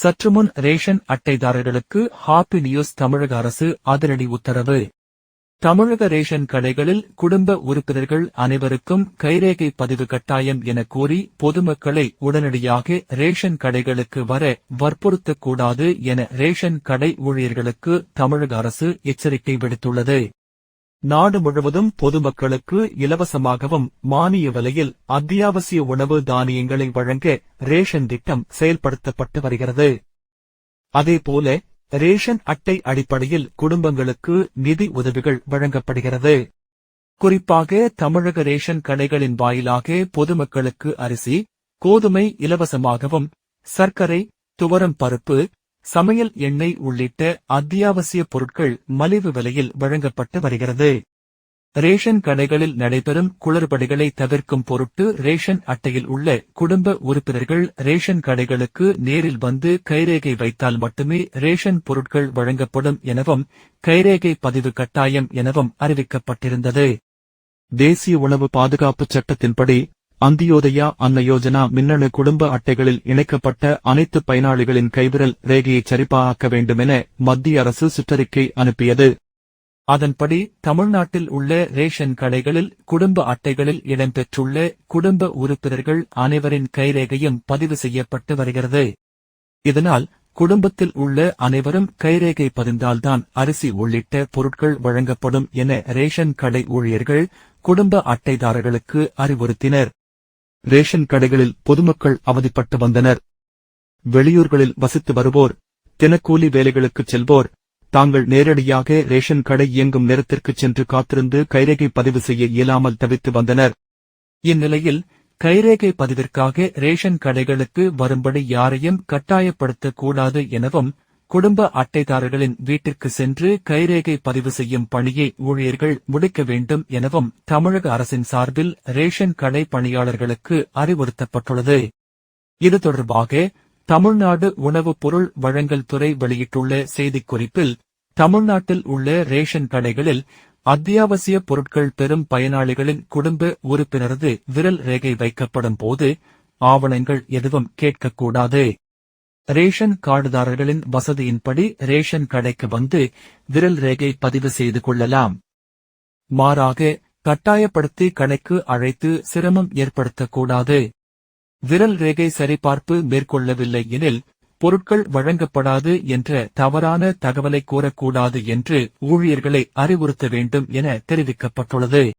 சற்றுமுன் ரேஷன் அட்டைதாரர்களுக்கு happy news தமிழக அரசு அதிரடி உத்தரவு. தமிழக ரேஷன் கடைகளில் குடும்ப உறுப்பினர்கள் அனைவருக்கும் கைரேகை பதிவு கட்டாயம் என கூறி பொதுமக்களை உடனடியாக ரேஷன் கடைகளுக்கு வர வற்புறுத்தக்கூடாது என ரேஷன் கடை ஊழியர்களுக்கு தமிழக அரசு எச்சரிக்கை விடுத்துள்ளது. நாடு முழுவதும் பொதுமக்களுக்கு இலவசமாகவும் மானிய விலையில் அத்தியாவசிய உணவு தானியங்களை வழங்க ரேஷன் திட்டம் செயல்படுத்தப்பட்டு வருகிறது. அதேபோல ரேஷன் அட்டை அடிப்படையில் குடும்பங்களுக்கு நிதி உதவிகள் வழங்கப்படுகிறது. குறிப்பாக தமிழக ரேஷன் கடைகளின் வாயிலாக பொதுமக்களுக்கு அரிசி கோதுமை இலவசமாகவும் சர்க்கரை துவரம் பருப்பு சமையல் எண்ணெய் உள்ளிட்ட அத்தியாவசிய பொருட்கள் மலிவு விலையில் வழங்கப்பட்டு வருகிறது. ரேஷன் கடைகளில் நடைபெறும் குளறுபடிகளை தவிர்க்கும் பொருட்டு ரேஷன் அட்டையில் உள்ள குடும்ப உறுப்பினர்கள் ரேஷன் கடைகளுக்கு நேரில் வந்து கைரேகை வைத்தால் மட்டுமே ரேஷன் பொருட்கள் வழங்கப்படும் எனவும் கைரேகை பதிவு கட்டாயம் எனவும் அறிவிக்கப்பட்டிருந்தது. தேசிய உணவு பாதுகாப்பு சட்டத்தின்படி அந்தியோதயா அன்ன யோஜனா மின்னணு குடும்ப அட்டைகளில் இணைக்கப்பட்ட அனைத்து பயனாளிகளின் கைவிரல் ரேகையை சரிபார்க்க வேண்டுமென மத்திய அரசு சுற்றறிக்கை அனுப்பியது. அதன்படி தமிழ்நாட்டில் உள்ள ரேஷன் கடைகளில் குடும்ப அட்டைகளில் இடம்பெற்றுள்ள குடும்ப உறுப்பினர்கள் அனைவரின் கைரேகையும் பதிவு செய்யப்பட்டு வருகிறது. இதனால் குடும்பத்தில் உள்ள அனைவரும் கைரேகை பதிந்தால்தான் அரிசி உள்ளிட்ட பொருட்கள் வழங்கப்படும் என ரேஷன் கடை ஊழியர்கள் குடும்ப அட்டைதாரர்களுக்கு அறிவுறுத்தினர். ரேஷன் கடைகளில் பொதுமக்கள் அவதிப்பட்டு வந்தனர். வெளியூர்களில் வசித்து வருவோர் தினக்கூலி வேலைகளுக்குச் செல்வோர் தாங்கள் நேரடியாக ரேஷன் கடை இயங்கும் நேரத்திற்கு சென்று காத்திருந்து கைரேகை பதிவு செய்ய இயலாமல் தவித்து வந்தனர். இந்நிலையில் கைரேகை பதிவிற்காக ரேஷன் கடைகளுக்கு வரும்படி யாரையும் கட்டாயப்படுத்தக்கூடாது எனவும் குடும்ப அட்டைதாரர்களின் வீட்டிற்கு சென்று கைரேகை பதிவு செய்யும் பணியை ஊழியர்கள் முடிக்க வேண்டும் எனவும் தமிழக அரசின் சார்பில் ரேஷன் கடை பணியாளர்களுக்கு அறிவுறுத்தப்பட்டுள்ளது. இது தொடர்பாக தமிழ்நாடு உணவுப் பொருள் வழங்கல் துறை வெளியிட்டுள்ள செய்திக்குறிப்பில் தமிழ்நாட்டில் உள்ள ரேஷன் கடைகளில் அத்தியாவசிய பொருட்கள் பெறும் பயனாளிகளின் குடும்ப உறுப்பினரது விரல் ரேகை வைக்கப்படும் போது ஆவணங்கள் எதுவும் கேட்கக்கூடாது. ரேஷன் கார்டுதாரர்களின் வசதியின்படி ரேஷன் கடைக்கு வந்து விரல் ரேகை பதிவு செய்து கொள்ளலாம். மாறாக கட்டாயப்படுத்தி கடைக்கு அழைத்து சிரமம் ஏற்படுத்தக்கூடாது. விரல் ரேகை சரிபார்ப்பு மேற்கொள்ளவில்லை எனில் பொருட்கள் வழங்கப்படாது என்ற தவறான தகவலை கூறக்கூடாது என்று ஊழியர்களை அறிவுறுத்த வேண்டும் என தெரிவிக்கப்பட்டுள்ளது.